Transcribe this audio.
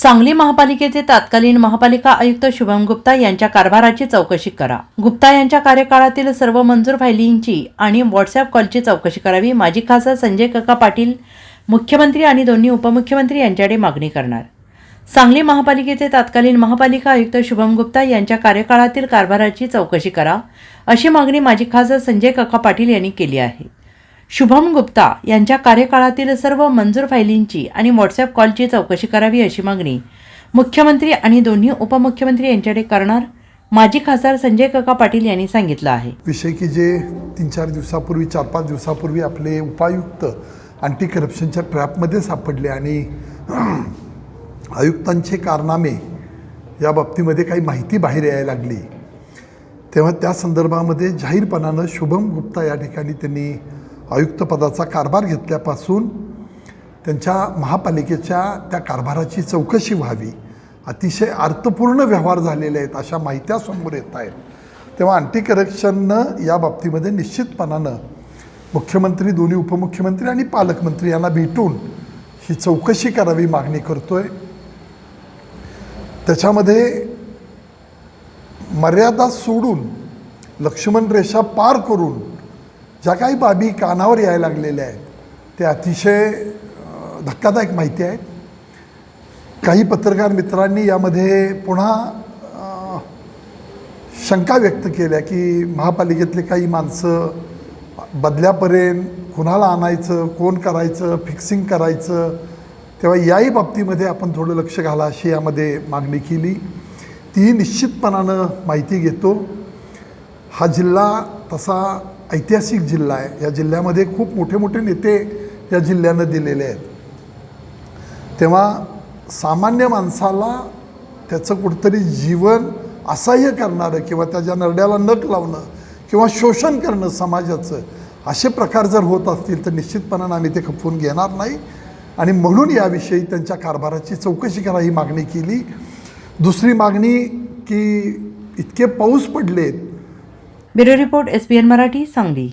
सांगली महापालिकेचे तत्कालीन महापालिका आयुक्त शुभम गुप्ता यांच्या कारभाराची चौकशी करा. गुप्ता यांच्या कार्यकाळातील सर्व मंजूर फायलींची आणि व्हॉट्सअप कॉलची चौकशी करावी माजी खासदार संजय काका पाटील मुख्यमंत्री आणि दोन्ही उपमुख्यमंत्री यांच्याकडे मागणी करणार. सांगली महापालिकेचे तत्कालीन महापालिका आयुक्त शुभम गुप्ता यांच्या कार्यकाळातील कारभाराची चौकशी करा अशी मागणी माजी खासदार संजय काका पाटील यांनी केली आहे. शुभम गुप्ता यांच्या कार्यकाळातील सर्व मंजूर फायलींची आणि व्हॉट्सअप कॉलची चौकशी करावी अशी मागणी. मुख्यमंत्री आणि दोन्ही उपमुख्यमंत्री यांच्याकडे करणार माजी खासदार संजय काका पाटील यांनी सांगितलं आहे. विषय की जे तीन चार दिवसापूर्वी चार पाच दिवसापूर्वी आपले उपायुक्त अँटी करप्शनच्या ट्रॅपमध्ये सापडले आणि आयुक्तांचे कारनामे या बाबतीमध्ये काही माहिती बाहेर यायला लागली. तेव्हा त्या संदर्भामध्ये जाहीरपणानं शुभम गुप्ता या ठिकाणी त्यांनी आयुक्तपदाचा कारभार घेतल्यापासून त्यांच्या महापालिकेच्या त्या कारभाराची चौकशी व्हावी. अतिशय अर्थपूर्ण व्यवहार झालेले आहेत अशा माहित्या समोर येत आहेत. तेव्हा अँटी करप्शननं या बाबतीमध्ये निश्चितपणानं मुख्यमंत्री दोन्ही उपमुख्यमंत्री आणि पालकमंत्री यांना भेटून ही चौकशी करावी मागणी करतो आहे त्याच्यामध्ये मर्यादा सोडून लक्ष्मण रेषा पार करून ज्या काही बाबी कानावर यायला लागलेल्या आहेत त्या अतिशय धक्कादायक माहिती आहेत. काही पत्रकार मित्रांनी यामध्ये पुन्हा शंका व्यक्त केल्या की महापालिकेतले काही माणसं बदल्यापर्यंत कुणाला आणायचं कोण करायचं फिक्सिंग करायचं तेव्हा याही बाबतीमध्ये आपण थोडं लक्ष घाला अशी यामध्ये मागणी केली. ती निश्चितपणानं माहिती घेतो. हा जिल्हा तसा ऐतिहासिक जिल्हा आहे. या जिल्ह्यामध्ये खूप मोठे मोठे नेते या जिल्ह्यानं दिलेले आहेत. तेव्हा सामान्य माणसाला त्याचं कुठंतरी जीवन असह्य करणारं किंवा त्याच्या नरड्याला नख लावणं किंवा शोषण करणं समाजाचं असे प्रकार जर होत असतील तर निश्चितपणानं आम्ही ते खपवून घेणार नाही. आणि म्हणून याविषयी त्यांच्या कारभाराची चौकशी करा ही मागणी केली. दुसरी मागणी की इतके पाऊस पडलेत bureau report S Marathi Sangli.